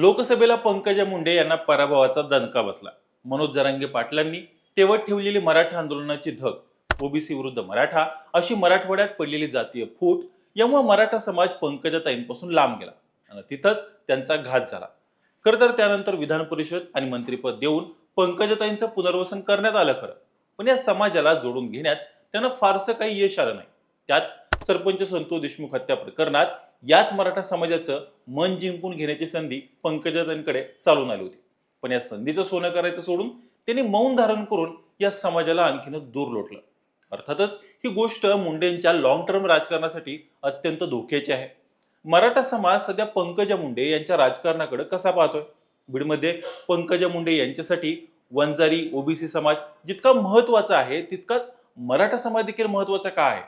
लोकसभेला पंकजा मुंडे यांना पराभवाचा दणका बसला. मनोज जरांगे पाटलांनी तेवत ठेवलेली मराठा आंदोलनाची धग ओबीसी विरुद्ध मराठा अशी मराठवाड्यात पडलेली जातीय फूट यामुळे मराठा समाज पंकजाताईंपासून लांब गेला आणि तिथंच त्यांचा घात झाला. खरं तर त्यानंतर विधान परिषद आणि मंत्रिपद देऊन पंकजाताईंचं पुनर्वसन करण्यात आलं खरं. पण या समाजाला जोडून घेण्यात त्यांना फारसं काही यश आलं नाही. त्यात सरपंच संतोष देशमुख हत्या प्रकरणात याच मराठा समाजाचं मन जिंकून घेण्याची संधी पंकजाताईंकडे चालून आली होती. पण या संधीचं सोनं करायचं सोडून त्यांनी मौन धारण करून या समाजाला आणखीनच दूर लोटलं. अर्थातच ही गोष्ट मुंडेंच्या लॉंग टर्म राजकारणासाठी अत्यंत धोक्याची आहे. मराठा समाज सध्या पंकजा मुंडे यांच्या राजकारणाकडे कसा पाहतोय? बीडमध्ये पंकजा मुंडे यांच्यासाठी वंजारी ओबीसी समाज जितका महत्त्वाचा आहे तितकाच मराठा समाज देखील महत्त्वाचा का आहे?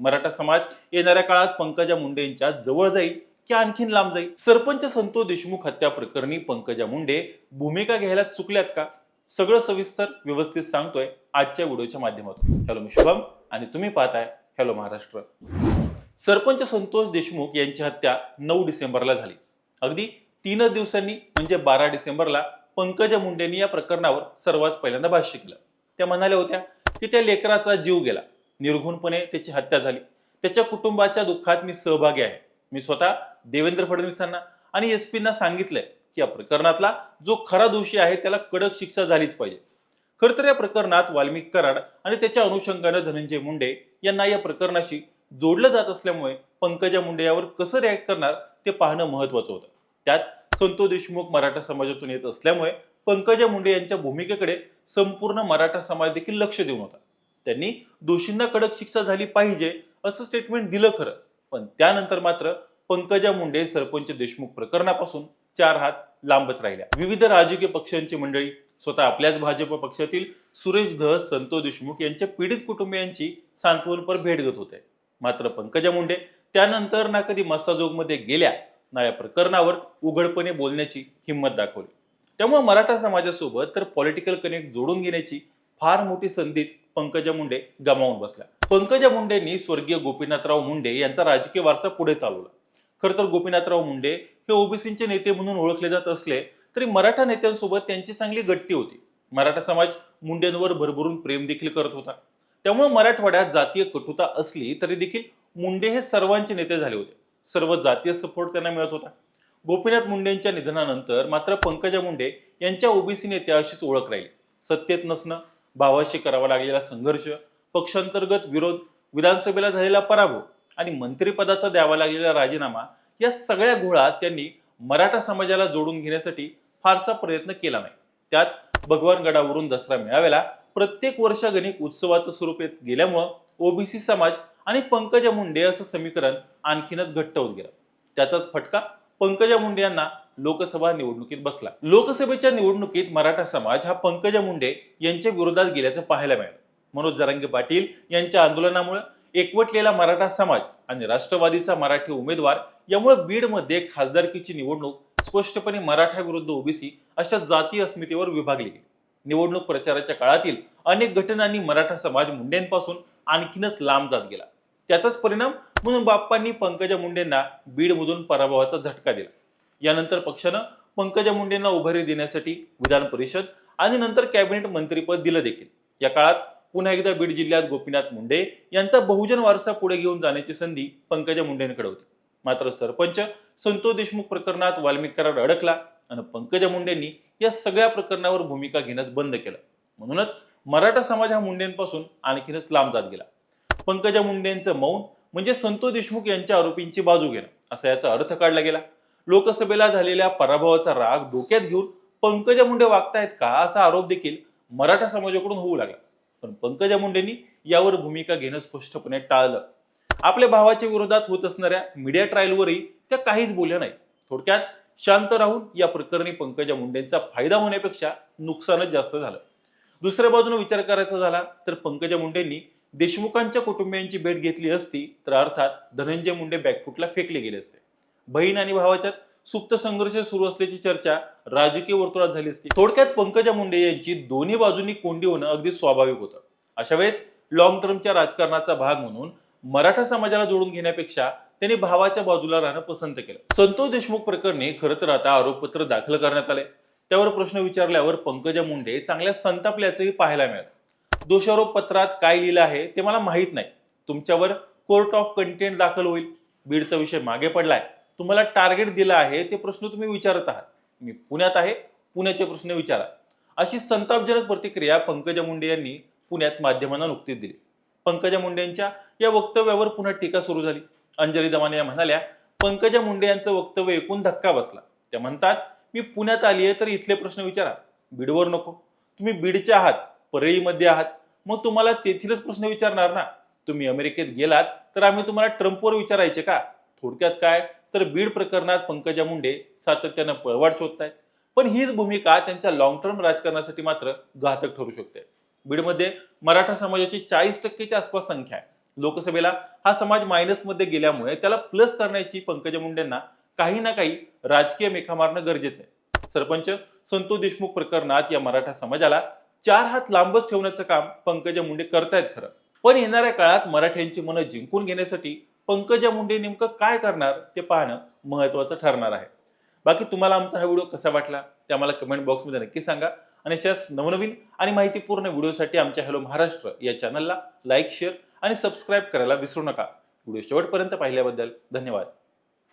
मराठा समाज येणाऱ्या काळात पंकजा मुंडे यांच्या जवळ जाईल की आणखीन लांब जाईल? सरपंच संतोष देशमुख हत्या प्रकरणी पंकजा मुंडे भूमिका घ्यायला चुकल्यात का? सगळं सविस्तर व्यवस्थित सांगतोय आजच्या व्हिडिओच्या माध्यमातून. हॅलो मी शुभम आणि तुम्ही पाहताय हॅलो महाराष्ट्र. सरपंच संतोष देशमुख यांची हत्या नऊ डिसेंबरला झाली. अगदी तीनच दिवसांनी म्हणजे बारा डिसेंबरला पंकजा मुंडेंनी या प्रकरणावर सर्वात पहिल्यांदा भाष्य केलं. त्या म्हणाल्या होत्या की त्या लेकराचा जीव गेला. निर्घुणपणे त्याची हत्या झाली. त्याच्या कुटुंबाच्या दुःखात मी सहभागी आहे. मी स्वतः देवेंद्र फडणवीसांना आणि एस पींना सांगितलंय की या प्रकरणातला जो खरा दोषी आहे त्याला कडक शिक्षा झालीच पाहिजे. खरं तर या प्रकरणात वाल्मिक कराड आणि त्याच्या अनुषंगानं धनंजय मुंडे यांना या प्रकरणाशी जोडलं जात असल्यामुळे पंकजा मुंडे यावर कसं रिॲक्ट करणार ते पाहणं महत्वाचं होतं. त्यात संतो देशमुख मराठा समाजातून येत असल्यामुळे पंकजा मुंडे यांच्या भूमिकेकडे संपूर्ण मराठा समाज देखील लक्ष देऊन होता. त्यांनी दोषींना कडक शिक्षा झाली पाहिजे असं स्टेटमेंट दिलं खरं. पण त्यानंतर मात्र पंकजा मुंडे सरपंच देशमुख प्रकरणापासून चार हात लांबच राहिल्या. विविध राजकीय पक्षांची मंडळी स्वतः आपल्याच भाजप पक्षातील सुरेश धस संतोष देशमुख यांच्या पीडित कुटुंबियांची सांत्वनपर भेट घेत होते. मात्र पंकजा मुंडे त्यानंतर ना कधी मस्साजोगमध्ये गेल्या ना या प्रकरणावर उघडपणे बोलण्याची हिंमत दाखवली. त्यामुळे मराठा समाजासोबत तर पॉलिटिकल कनेक्ट जोडून घेण्याची फार मोठी संधीच पंकजा मुंडे गमावून बसल्या. पंकजा मुंडेंनी स्वर्गीय गोपीनाथराव मुंडे यांचा राजकीय वारसा पुढे चालवला. खरं तर गोपीनाथराव मुंडे हे ओबीसीचे नेते म्हणून ओळखले जात असले तरी मराठा नेत्यांसोबत त्यांची चांगली गट्टी होती. मराठा समाज मुंडेंवर भरभरून प्रेम देखील करत होता. त्यामुळे मराठवाड्यात जातीय कटुता असली तरी देखील मुंडे हे सर्वांचे नेते झाले होते. सर्व जातीय सपोर्ट त्यांना मिळत होता. गोपीनाथ मुंडेंच्या निधनानंतर मात्र पंकजा मुंडे यांच्या ओबीसी नेत्या अशीच ओळख राहिली. सत्तेत नसणं भावाशी करावा लागलेला संघर्ष पक्षांतर्गत विरोध विधानसभेला झालेला पराभव आणि मंत्रिपदाचा द्यावा लागलेला राजीनामा या सगळ्या घोळात त्यांनी मराठा समाजाला जोडून घेण्यासाठी फारसा प्रयत्न केला नाही. त्यात भगवानगडावरून दसरा मेळाव्याला प्रत्येक वर्षागणिक उत्सवाचं स्वरूप येत गेल्यामुळं ओबीसी समाज आणि पंकजा मुंडे असं समीकरण आणखीनच घट्ट होत गेलं. त्याचाच फटका पंकजा मुंडे यांना लोकसभा निवडणुकीत बसला. लोकसभेच्या निवडणुकीत मराठा समाज हा पंकजा मुंडे यांच्या विरोधात गेल्याचं पाहायला मिळालं. मनोज जरांगे पाटील यांच्या आंदोलनामुळे एकवटलेला मराठा समाज आणि राष्ट्रवादीचा मराठी उमेदवार यामुळे बीडमध्ये खासदारकीची निवडणूक स्पष्टपणे मराठा विरुद्ध ओबीसी अशा जातीय अस्मितेवर विभागली गेली. निवडणूक प्रचाराच्या काळातील अनेक घटनांनी मराठा समाज मुंडेंपासून आणखीनच लांब जात गेला. त्याचाच परिणाम म्हणून बाप्पांनी पंकजा मुंडेंना बीडमधून पराभवाचा झटका दिला. यानंतर पक्षानं पंकजा मुंडेंना उभारी देण्यासाठी विधान परिषद आणि नंतर कॅबिनेट मंत्रीपद दिलं देखील. या काळात पुन्हा एकदा बीड जिल्ह्यात गोपीनाथ मुंडे यांचा बहुजन वारसा पुढे घेऊन जाण्याची संधी पंकजा मुंडेंकडे होती. मात्र सरपंच संतोष देशमुख प्रकरणात वाल्मिक करार अडकला आणि पंकजा मुंडेंनी या सगळ्या प्रकरणावर भूमिका घेण्यास बंद केलं. म्हणूनच मराठा समाज हा मुंडेंपासून आणखीनच लांब जात गेला. पंकजा मुंडेंचं मौन म्हणजे संतोष देशमुख यांच्या आरोपींची बाजू घेणं असा याचा अर्थ काढला गेला. लोकसभेला झालेल्या पराभवाचा राग डोक्यात घेऊन पंकजा मुंडे वागतायत का असा आरोप देखील मराठा समाजाकडून होऊ लागला. पण पंकजा मुंडेंनी यावर भूमिका घेणं स्पष्टपणे टाळलं. आपल्या भावाच्या विरोधात होत असणाऱ्या मीडिया ट्रायलवरही त्या काहीच बोलल्या नाही थोडक्यात शांत राहून या प्रकरणी पंकजा मुंडेंचा फायदा होण्यापेक्षा नुकसानच जास्त झालं. दुसऱ्या बाजूने विचार करायचा झाला तर पंकजा मुंडेंनी देशमुखांच्या कुटुंबियांची भेट घेतली असती तर अर्थात धनंजय मुंडे बॅकफुटला फेकले गेले असते. बहीण आणि भावाच्यात सुप्त संघर्ष सुरू असल्याची चर्चा राजकीय वर्तुळात झाली असती. थोडक्यात पंकजा मुंडे यांची दोन्ही बाजूंनी कोंडी होणं अगदी स्वाभाविक होतं. अशा वेळेस लॉंग टर्मच्या राजकारणाचा भाग म्हणून मराठा समाजाला जोडून घेण्यापेक्षा त्यांनी भावाच्या बाजूला राहणं पसंत केलं. संतोष देशमुख प्रकरणी खरं तर आता आरोपपत्र दाखल करण्यात आले त्यावर प्रश्न विचारल्यावर पंकजा मुंडे चांगल्या संतापल्याचंही पाहायला मिळालं. दोषारोप पत्रात काय लिहिलं आहे ते मला माहीत नाही. तुमच्यावर कोर्ट ऑफ कंटेंट दाखल होईल. बीडचा विषय मागे पडलाय. तुम्हाला टार्गेट दिलं आहे ते प्रश्न तुम्ही विचारत आहात. मी पुण्यात आहे पुण्याचे प्रश्न विचारा. अशी संतापजनक प्रतिक्रिया पंकजा मुंडे यांनी पुण्यात माध्यमांना नुकतीच दिली. पंकजा मुंडेंच्या या वक्तव्यावर पुन्हा टीका सुरू झाली. अंजली दमाने या म्हणाल्या पंकजा मुंडे यांचं वक्तव्य ऐकून धक्का बसला. त्या म्हणतात मी पुण्यात आली आहे तर इथले प्रश्न विचारा. बीडवर नको. तुम्ही बीडचे आहात परळीमध्ये आहात. मग तुम्हाला तेथीलच प्रश्न विचारणार ना? तुम्ही अमेरिकेत गेलात तर आम्ही तुम्हाला ट्रम्पवर विचारायचे का? थोडक्यात काय? तर बीड प्रकरणात पंकजा मुंडे सातत्यानं पळवाट आहेत पण हीच भूमिका त्यांच्या लॉंग टर्म राजकारणासाठी मात्र घातक ठरू शकते. बीडमध्ये मराठा समाजाची चाळीस टक्केच्या आसपास संख्या आहे. लोकसभेला हा समाज मायनसमध्ये गेल्यामुळे त्याला प्लस करण्याची पंकजा मुंडेंना काही ना काही राजकीय मेखा मारणं गरजेचं आहे. सरपंच संतोष देशमुख प्रकरणात या मराठा समाजाला चार हात लांबच ठेवण्याचं काम पंकजा मुंडे करतायत खरं. पण येणाऱ्या काळात मराठ्यांची मनं जिंकून घेण्यासाठी पंकजा मुंडे नेमकं काय करणार ते पाहणं महत्त्वाचं ठरणार आहे. बाकी तुम्हाला आमचा हा व्हिडिओ कसा वाटला ते आम्हाला कमेंट बॉक्समध्ये नक्की सांगा आणि अशाच नवनवीन आणि माहितीपूर्ण व्हिडिओसाठी आमच्या हॅलो महाराष्ट्र या चॅनलला लाईक शेअर आणि सबस्क्राईब करायला विसरू नका. व्हिडिओ शेवटपर्यंत पाहिल्याबद्दल धन्यवाद.